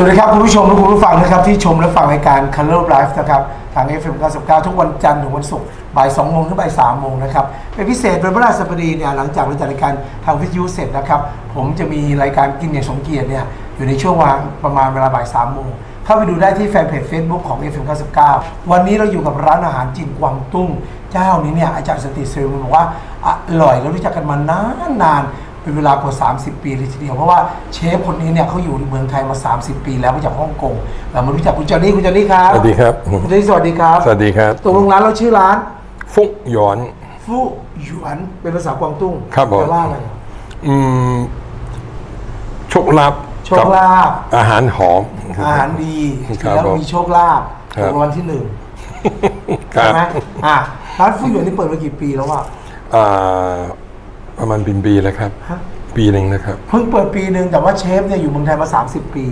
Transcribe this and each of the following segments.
สวัสดีครับคุณผู้ชมและคุณผู้ฟังนะครับที่ชมและฟังรายการ Color Life นะครับทาง FM 99ทุกวันจันทร์ถึงวันศุกร์บ่าย2โมงถึงบ่าย3โมงนะครับเป็นพิเศษเป็นพระราชบดีเนี่ยหลังจากเราจัดรายการทางวิทยุเสร็จนะครับ ผมจะมีรายการกินอย่างสมเกียรติเนี่ยอยู่ในช่วงวางประมาณเวลาบ่าย3โมงเข้าไปดูได้ที่แฟนเพจ Facebook ของ FM 99วันนี้เราอยู่กับร้านอาหารจีนกวางตุ้ง เจ้านี้เนี่ยอาจารย์สนติเซลบอกว่าอร่อยแล้วรู้จักกันมานานนานๆ เป็นเวลากว่า 30 ปีเลยทีเดียว เพราะว่าเชฟคนนี้เนี่ยเขาอยู่ในเมืองไทยมา 30 ปีแล้วมาจากฮ่องกงเรามารู้จักคุณจอห์นนี่คุณจอห์นนี่ครับสวัสดีครับ คุณจอห์นนี่สวัสดีครับสวัสดีครับตกลงร้านเราชื่อร้าน ฟุกหยอน ฟู่หยวนเป็นภาษากวางตุ้งครับผม แปลว่าอะไรอืมโชคลาภโชคลาภกับอาหารหอม อาหารดีครับแล้วผมมีโชคลาภครับถูกรางวัลที่หนึ่งครัใช่บไหมอะร้านฟู่หยวนนี่เปิดมากี่ปีแล้วอะอ่า ประมาณปีๆแล้วครับ ฮะ ปีหนึ่งนะครับ เพิ่งเปิดปีหนึ่งแต่ว่าเชฟเนี่ยอยู่เมืองไทยมา 30 ปี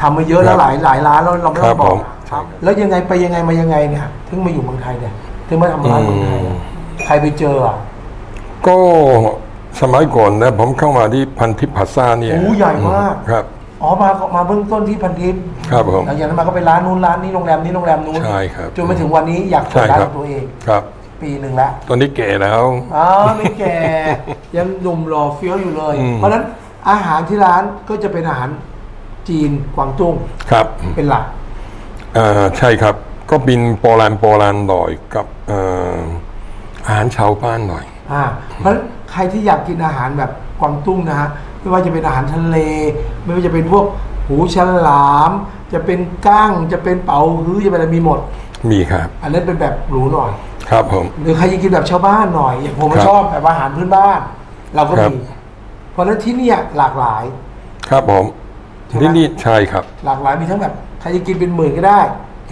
ทำมาเยอะแล้วครับหลายหลายร้านแล้วเราไม่ต้องครับบอผกมครับ แล้วยังไงไปยังไงมายังไงเนี่ยถึงมาอยู่เมืองไทยเนี่ยถึงมาทำร้านเมืองไทยอะใครไปเจออะก็สมัยก่อนนะผมเข้ามาที่พันทิพย์พลาซ่าเนี่ยโอ้ใหญ่มาก ครับ อ๋อมามาเบื้องต้นที่พันทิพย์ครับผม หลังจากนั้นมาก็ไปร้านนู้นร้านนี้โรงแรมนี้โรงแรมนู้นใช่ครับจนมาถึงวันนี้อยากเปิใช่ดร้านคขรับองตัวเอง ครับ ปีหนึ่งแล้ว ตอนนี้แก่แล้ว อ๋อไม่แก่ยังหนุ่มหล่อเฟี้ยวอยู่เลย อืม เพราะฉะนั้นอาหารที่ร้านก็จะเป็นอาหารจีนกวางตุ้งครับเป็นหลักอ่าใช่ครับ ก็เป็นโบราณโบราณหน่อยกับเอ่ออาหารชาวบ้านหน่อย อ่าเพราะฉะนั้นใครที่อยากกินอาหารแบบกวางตุ้งนะฮะไม่ว่าจะเป็นอาหารทะเล ไม่ว่าจะเป็นพวกหูฉลาม จะเป็นก้างจะเป็นเป๋าฮื้อจะเป็นอะไรมีหมด มีครับ อันนั้นเป็นแบบหรูหน่อย ครับผม หรือใครจะกินแบบชาวบ้านหน่อย อย่างผมครับ ชอบแบบอาหารพื้นบ้าน เราก็ครับมีเพราะฉะนั้นที่เนี่ยหลากหลาย ครับผมใช่ไหม ที่นี่ใช่ครับ หลากหลายมีทั้งแบบใครจะกินเป็นหมื่นก็ได้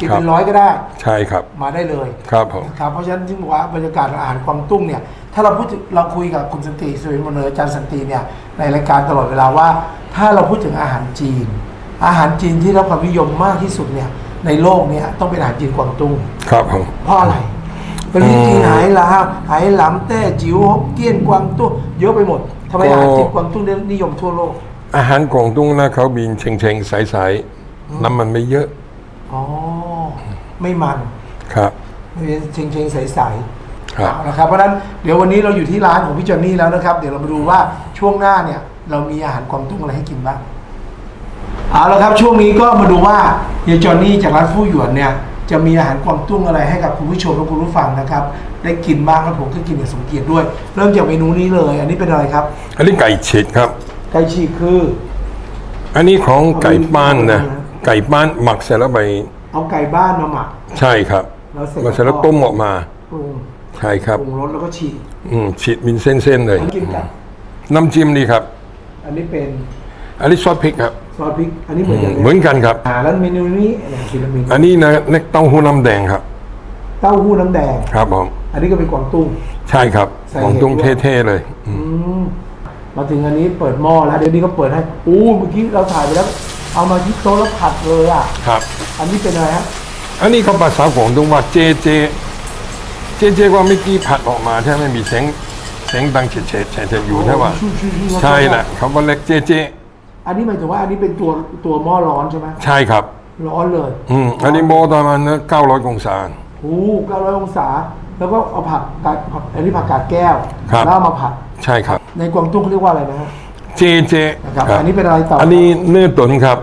กินเป็นครับ ร้อยก็ได้ใช่ครับ มาได้เลยครับผม นะครับเพราะฉะนั้นที่บอกว่าบรรยากาศอาหารกวางตุ้งเนี่ยถ้าเราพูดถึงเราคุยกับคุณสันติสุริมนเนออาจารย์สันติเนี่ยในรายการตลอดเวลาว่า ถ้าเราพูดถึงอาหารจีน อาหารจีนที่รับความนิยมมากที่สุดเนี่ยในโลกเนี่ยต้องเป็นอาหารจีนกวางตุ้ง ครับผม เพราะอะไร เป็นจีนไหหลาไหหลำแต้จิ๋วฮกเกี้ยนกวางตุ้งเยอะไปหมดทำไมอาหารจีนกวางตุ้งได้นิยมทั่วโลก อาหารกวางตุ้งนะเขาบินเชงเชงๆใสๆน้ำมันไม่เยอะอ๋อไม่มันครับไม่เป็นเชงเชงใสๆครับเอาละครับเพราะฉะนั้นเดี๋ยววันนี้เราอยู่ที่ร้านของพี่จอนนี่แล้วนะครับ เดี๋ยวเรามาดูว่าช่วงหน้าเนี่ย เรามีอาหารกวางตุ้งอะไรให้กินบ้างเอาละครับช่วงนี้ก็มาดูว่าเฮียจอนนี่จากร้านฟู่หยวนเนี่ย จะมีอาหารกวางตุ้งอะไรให้กับคุณผู้ชมและคุณผู้ฟังนะครับ ได้กินบ้างแล้วผมก็กินอย่างสมเกียรติด้วย เริ่มจากเมนูนี้เลย อันนี้เป็นอะไรครับ อันนี้ไก่ฉีดครับ ไก่ฉีกคือ อันนี้ของไก่บ้านนะเอาไปไก่บ้านหมักเสร็จแล้วไปเอาไก่บ้านมาหมัก ใช่ครับแล้วเสร็จมาเสร็จแล้วต้มออกมาปรุงใช่ครับปรุงรสแล้วก็ฉีกอืมฉีดเป็นเส้นๆเลยแล้วกินกับน้ำจิ้มนี่ครับ อันนี้เป็น อันนี้ซอสพริกครับ ซอสพริก อันนี้เหมือนกันเหมือนกันครับอ่าแล้วเมนูนี้เนี่ยคือเมนูอันนี้นะเล็กเต้าหู้น้ำแดงครับ เต้าหู้น้ำแดง ครับผมอันนี้ก็เป็นกวางตุ้ง ใช่ครับใส่ของตุ้งเห็ดด้วย เท่ๆเลยอืมมาถึงอันนี้เปิดหม้อแล้ว เดี๋ยวนี้ก็เปิดให้อู้เมื่อกี้เราถ่ายไปแล้ว เอามาที่โต๊ะแล้วผัดเลยอะ ครับ อันนี้เป็นอะไรฮะอันนี้เขาภาษาของตุ้งว่าเจเจ เจเจว่าเมื่อกี้ผัดออกมาใช่ไหมมีเสียงเสียงดังเฉดเฉดเฉดเฉดอยู่ใช่ป่ะชูชูชูใช่แหละเขาว่าเล็กเจเจ อันนี้หมายถึงว่าอันนี้เป็นตัวตัวหม้อร้อนใช่ไหมใช่ครับ ร้อนเลยอืมอันนี้โมประมาณเก้าร้อยองศาโอ้เก้าร้อยองศา แล้วก็เอาผักกาดผักอันนี้ผักกาดแก้วครับ แล้วเอามาผัด ใช่ครับ ในกวางตุ้งเขาเรียกว่าอะไรนะฮะเจเจนะครับ อันนี้เป็นอะไรต่ออันนี้เนื้อตุ๋นครับ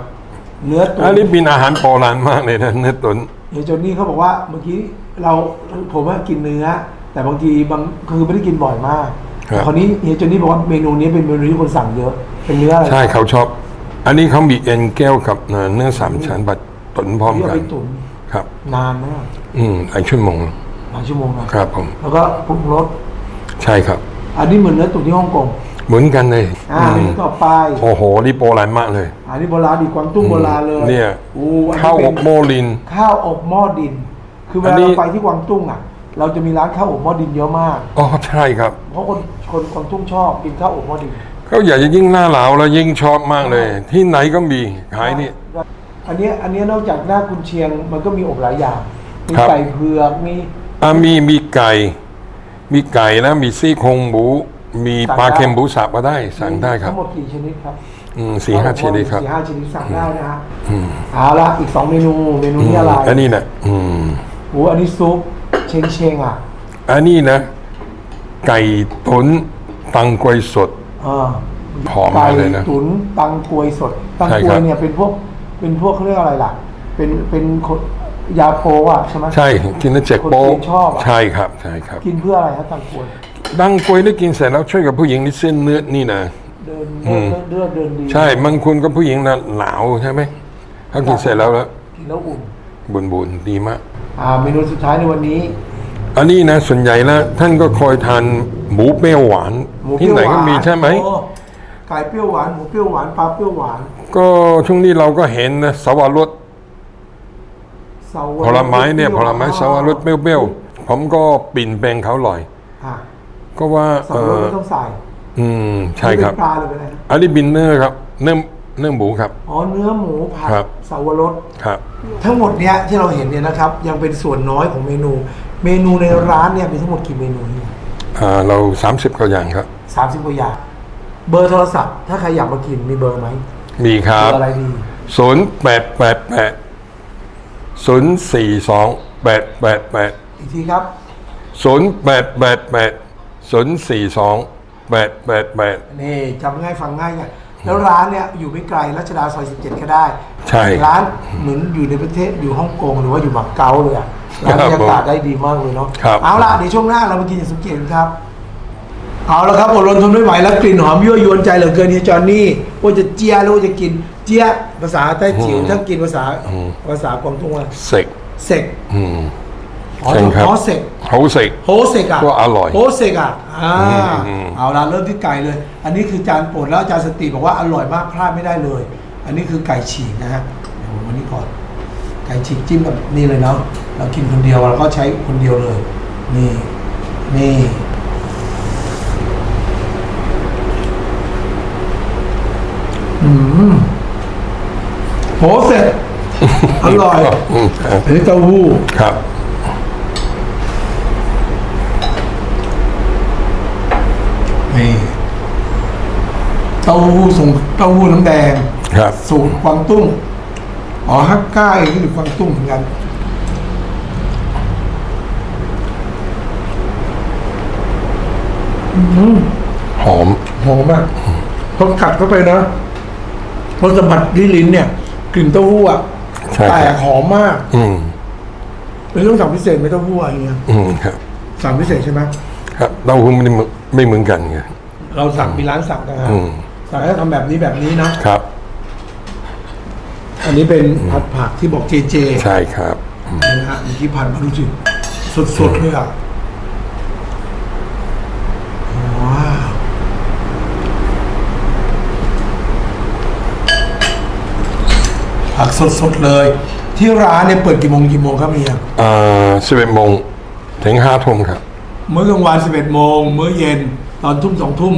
เนื้อตุ๋อันนนี้เป็นอาหารโบราณมากเลยนะเนื้อตุ๋น เดี๋ยวโจนนี่เขาบอกว่าเมื่อกี้เราผมว่ากินเนื้อ แต่บางทีบางคือไม่ได้กินบ่อยมากครับ แต่คราวนี้เฮียโจนนี่บอกว่าเมนูนี้เป็นเมนูที่คนสั่งเยอะ เป็นเนื้ออะไรใช่เขาชอบ อันนี้เขามีเอ็นแก้วกับเนื้อสามชั้นบัดตุ๋นพร้อมที่เอากัน ไปตุ๋นครับ นานมากอืมหลายชั่วโมงหลายชั่วโมงนะครับผม แล้วก็ปรุงรสใช่ครับ อันนี้เหมือนเนื้อตุ๋นที่ฮ่องกงเหมือนกันเลย อ่าอืเมมนูต่อไปโอ้โหนี่โบราณมากเลย อันนี้โบราณดีกวางตุ้งโบราณเลยเนี่ยโอ้อันข้าวนี้อเป็บนโมลิน ข้าวอบหม้อดิน คือเวอันลานี้เราไปที่กวางตุ้งอะ เราจะมีร้านข้าวอบหม้อดินเยอะมาก อ๋อใช่ครับ เพราะคนคนกวางตุ้งชอบกินข้าวอบหม้อดิน เขาอยากจะยิ่งหน้าหนาวแล้วยิ่งชอบมากเลย ที่ไหนก็มีขายนี่ อันเนี้ยอันเนี้ยนอกจากหน้ากุนเชียงมันก็มีอบหลายอย่าง มีครับ ไก่เผือกมี อะมีมีไก่ มีไก่นะมีซี่โครงหมู มีปลาเค็มหมูสับก็ได้ สั่งได้ครับทั้งหมดกี่ชนิดครับอืมสี่ห้าชนิดครับ สี่ห้าชนิดสั่งได้นะฮะอืมเอาละอีกสองเมนูเมนูนี้อะไรอันนี้นะอืม โอ้อันนี้ซุปเชงเชงอะอันนี้นะ ไก่ตุ๋นตังกวยสดอ่า หอมมากเลยนะไก่ตุ๋นตังกวยสด ตังใช่กควรัยบ เนี่ยเป็นพวกเป็นพวกเขาเรียกอะไรล่ะ เป็นเป็นคนยาโปอะใช่ไหม ใช่กินแล้วเจ็บโป๊ะคนจีนชอบอะ ใช่ครับใช่ครับ กินเพื่ออะไรฮะตังกวยดังกวยได้กินเสร็จแล้วช่วยกับผู้หญิงนี่เส้นเนื้อนี่นะ เดินเลือดเลือดเดินดีใช่บางคนก็ผู้หญิงนะหนาวใช่ไหมถ้ากินเสร็จแล้วแล้วกินแล้วอุ่น บุญบุญดีมาก อ่าเมนูสุดท้ายในวันนี้ อันนี้นะส่วนใหญ่แล้วท่านก็คอยทานหมูเปรี้ยวหวาน มูที่ไหนก็มีใช่ไหม โอ้ไก่เปรี้ยวหวานหมูเปรี้ยวหวานปลาเปรี้ยวหวานก็ช่วงนี้เราก็เห็นนะสวรสเสาวผลไม้เนี่ยผลไม้สวรสเปรี้ยวๆผมก็ปิ่นแปลงเขาหน่อย อ่าก็ว่าเสาเอวรสอไม่ต้องใส่อืมใช่ครับ เป็นปลาหรือเป็นอะไรนะอันนี้บินเนอร์ครับ เนื้อเนื้อหมูครับ อ๋อเนื้อหมูผัดครับ เสาวรส ครับ ทั้งหมดเนี้ยที่เราเห็นเนี่ยนะครับยังเป็นส่วนน้อยของเมนู เมนูในร้านเนี่ยมีทั้งหมดกี่เมนู อ่าเรา30กว่าอย่างครับ สามสิบกว่าอย่าง เบอร์โทรศัพท์ ถ้าใครอยากมากินมีเบอร์ไหมมีคเบรัอบร์อะไรดีศูนย์แปดแปดแปดศูนย์สี่สองแปดแปดแปดอีกทีครับ ศูนย์แปดแปดแปดศูนย์สี่สองแปดแปดแปด นี่จำง่ายฟังง่ายเนี่ยแล้วร้านเนี่ยอยู่ไม่ไกลรัชดาซอย 17 ก็ได้ ใช่ ร้านเหมือนอยู่ในประเทศอยู่ฮ่องกงหรือว่าอยู่หมักเก๊าเลยอะ ร้านบรรยากาศได้ดีมากเลยเนาะครับเอาละเดี๋ยวช่วงหน้าเรามากินอย่างสมเกียรติกันครับ เอาละครับอดรนทนไม่ไหวแล้วกลิ่นหอมยั่วยวนใจเหลือเกินเฮียจอนนี่ว่าจะเจียหรือว่าจะกินเจียภาษาใต้จิ๋วถ้ากินภาษาภาษากวางตุ้งว่าเสกเสกอืมอ๋อใช่ครับอ๋อเสกเขาเสกโฮเซกอะก็อร่อยโฮเซกอะอ่าอืมเอาละเริ่มที่ไก่เลย อันนี้คือจานโปรดแล้วอาจารย์สติบอกว่าอร่อยมากพลาดไม่ได้เลย อันนี้คือไก่ฉีกนะฮะเดี๋ยวผมวันนี้ก่อน ไก่ฉีกจิ้มกับนี่เลยเนาะเรากินคนเดียวเราก็ใช้คนเดียวเลย นี่นี่อืมโหเสร็จอร่อยอืมครับอันนี้เต้าหู้ครับนี่เต้าหู้ส่งเต้าหู้น้ำแดง ครับ สูตรกวางตุ้ง อ๋อฮักก้าเองก็อยู่กวางตุ้งเหมือนกันอืมหอม หอมอะพอกัดเข้าไปนะพอสัมผัสที่ลิ้นเนี่ย กลิ่นเต้าหู้อะใช่แตครักบหอมมาก อืมเป็นเรื่องสั่งพิเศษไหมเต้าหู้อะไรเงี้ยอืมครับ สั่งพิเศษใช่ไหมครับเต้าหู้ไม่ได้เหมือนไม่เหมือนกันไง เราสั่งมีร้านสั่งนะฮะอืม สั่งให้ทำแบบนี้แบบนี้นะ ครับ อันนี้เป็นผัดผักที่บอกเจเจใช่ครับอืมนะฮะเมื่อกี้ผ่านมาดูสิสดๆเลยอะว้าวผักสดๆเลย ที่ร้านเนี่ยเปิดกี่โมงกี่โมงครับเมียอ่าสิบเอ็ดโมงถึงห้าทุ่มครับ มื้อกลางวัน11โมง มื้อเย็น ตอนทุ่มสองทุ่ม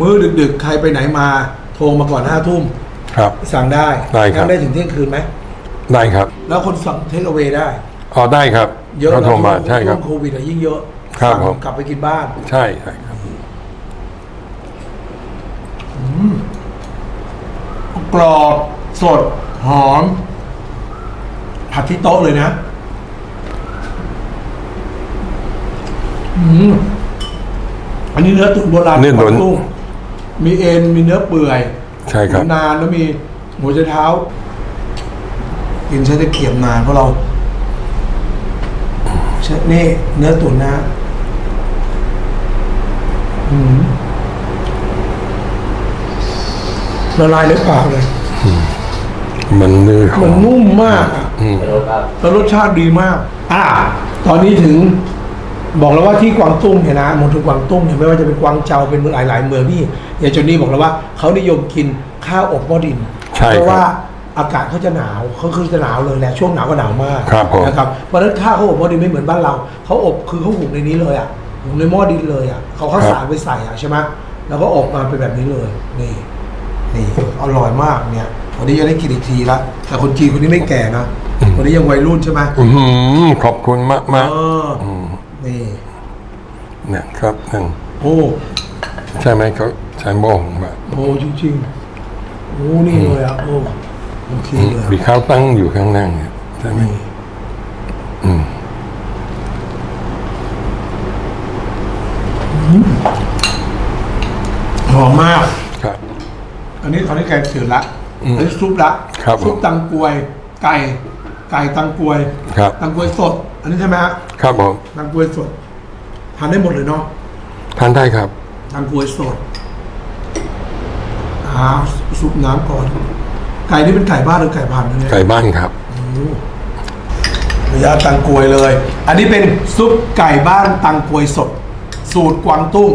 มื้อดึกๆ ใครไปไหนมา โทรมาก่อนห้าทุ่ม ครับ สั่งได้ได้ครับนั่งได้ถึงเที่ยงคืนไหม ได้ครับแล้วคนสั่งเทคเอา a y ได้ อ๋อได้ครับเยอะเขาโทรมานะใช่ครับ วงโควิดอะยิ่งเยอะครับสั่งผม กลับไปกินบ้าน ใช่ใช่ครับ กรอบสด หอม ผัดที่โต๊ะเลยนะ อืม อันนี้เนื้อตุ๋นโบราณเนื้อตุ๋นของกุ้งมีเอ็นมีเนื้อเปื่อย ใช่ครับตุ๋นนานแล้วมีหัวใจเท้า กินใช้ตะเกียบนานเพราะเราใช่นี่เนื้อตุ๋นนะอืมละลายในปากเลย มันเนื้อหอมันมนุ่มมากอะอืม แล้วรสชาติดีมาก อ่าตอนนี้ถึง บอกแล้วว่าที่กวางตุ้งเนี่ยนะมณฑลกวางตุ้งเนี่ยไม่ว่าจะเป็นกวางเจาเป็นเมืองหลาย ๆ เมืองนี่ยายจนนี่บอกแล้วว่าเขานิยมกินข้าวอบหม้อดินใช่เพราะคว่ารับอากาศเขาจะหนาวเขาคือจะหนาวเลยแหละช่วงหนาวก็หนาวมากครับผม นะครับเพราะฉะนั้นข้าวเขาอบหม้อดินไม่เหมือนบ้านเราเขาอบคือเขาหุงในนี้เลยอะหุงในหม้อดินเลยอะเขาข้าวสารไปใส่อะใช่ไหมแล้วก็อบมาเป็นแบบนี้เลยนี่นี่อร่อยมากเนี่ยวันนี้จะได้กินอีกทีละแต่คนจีนคนนี้ไม่แก่นะคนนี้ยังวัยรุ่นใช่ไหม อืมขอบคุณมากมาก เอออ นี่เนี่ยครับนั่นโอ้ใช่ไหมเขาใช้โมงแบบโหจริงๆอ้นี่เลยอะโอ้โอเคเลยอะมีข้าวตั้งอยู่ข้างล่างเนี่ยใช่ไหมนี่อืมหอมมากครับ อันนี้ตอนนี้แกงจืดละอืมอันนี้ซุปละครับผมซุปตังกวย ไก่ ไก่ตังกวย ครับ ตังกวยสด อันนี้ใช่ไหมฮะครับผมตังกวยสดทานได้หมดเลยเนาะทานได้ครับตังกวยสดอ่าซุปน้ำก่อน ไก่นี่เป็นไก่บ้านหรือไก่พันธุ์เนี่ยไก่บ้านครับระยะตังกวยเลย อันนี้เป็นซุปไก่บ้านตังกวยสด สูตรกวางตุ้ง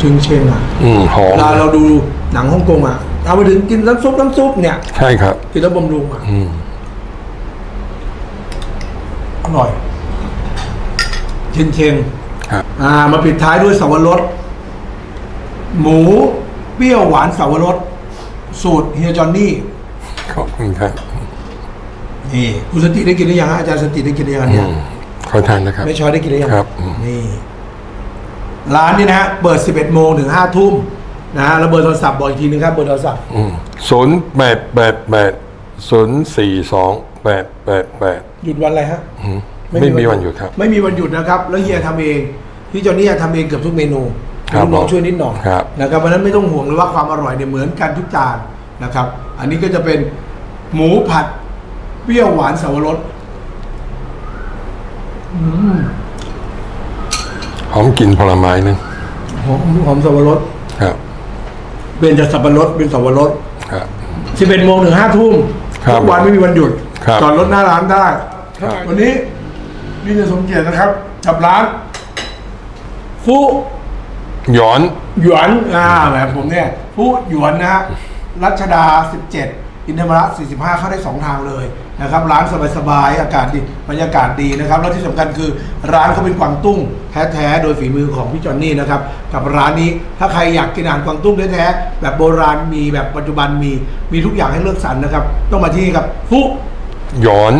ชึงเชงอะ อืมหอเวมลาเราดูหนังฮ่องกงอะ เอาไปถึงกินน้ำซุปน้ำซุปเนี่ยใช่ครับ กินแล้วบำรุงอะอืมอร่อยเชงเชงครับ อ่า มาปิดท้ายด้วยสับปะรด หมูเปรี้ยวหวานสับปะรด สูตรเฮียจอนนี่ ขอบคุณครับนี่คุณสติได้กินหรือยังฮะอาจารย์สติได้กินหรือยังอันอืเนี่ยมขอทานนะครับ ไม่ชอยได้กินหรือยังครับอืมนี่ ร้านนี้นะฮะเปิด 11 โมงถึง 5 ทุ่ม นะฮะแล้วเบอร์โทรศัพท์บอกอีกทีนึงครับเบอร์โทรศัพท์อืมศูนย์แปดแปดแปดศูนย์สี่สองแปดแปดแปดหยุดวันอะไรฮะอืมไม่มีวันหยุดครับ ไม่มีวันหยุดนะครับ แล้วเฮียทำเองพี่จอนนี่ทำเองเกือบทุกเมนูครับลูกน้องผมช่วยนิดหน่อยครับนะครับเพราะฉะนั้นไม่ต้องห่วงเลยว่าความอร่อยเนี่ยเหมือนกันทุกจานนะครับ อันนี้ก็จะเป็นหมูผัดเปรี้ยวหวานสับปะรดอืมหอมกลิ่นผลไม้นึงหอมหอมสับปะรดครับ เป็นจากสับปะรดเป็นสับปะรดครับสิบเอ็ดโมงถึงห้าทุ่มครับทุกวันไม่มีวันหยุดครับ จอดรถหน้าร้านได้ ครับ วันนี้นี่จะสมเกียรตินะครับกับร้านฟุหยอน หยวนอ่าแบบผมเนี่ยฟุหยวนนะฮะรัชดา 17 อินทรมระ 45 เข้าได้ 2 ทางเลยนะครับ ร้านสบายๆ อากาศดี บรรยากาศดีนะครับ แล้วที่สำคัญคือร้านเขาเป็นกวางตุ้ง แท้ๆโดยฝีมือของพี่จอนนี่นะครับกับร้านนี้ถ้าใครอยากกินอาหารกวางตุ้งแท้ๆแบบโบราณมีแบบปัจจุบันมีมีทุกอย่างให้เลือกสรรนะครับ ต้องมาที่นี่ครับฟุหยอน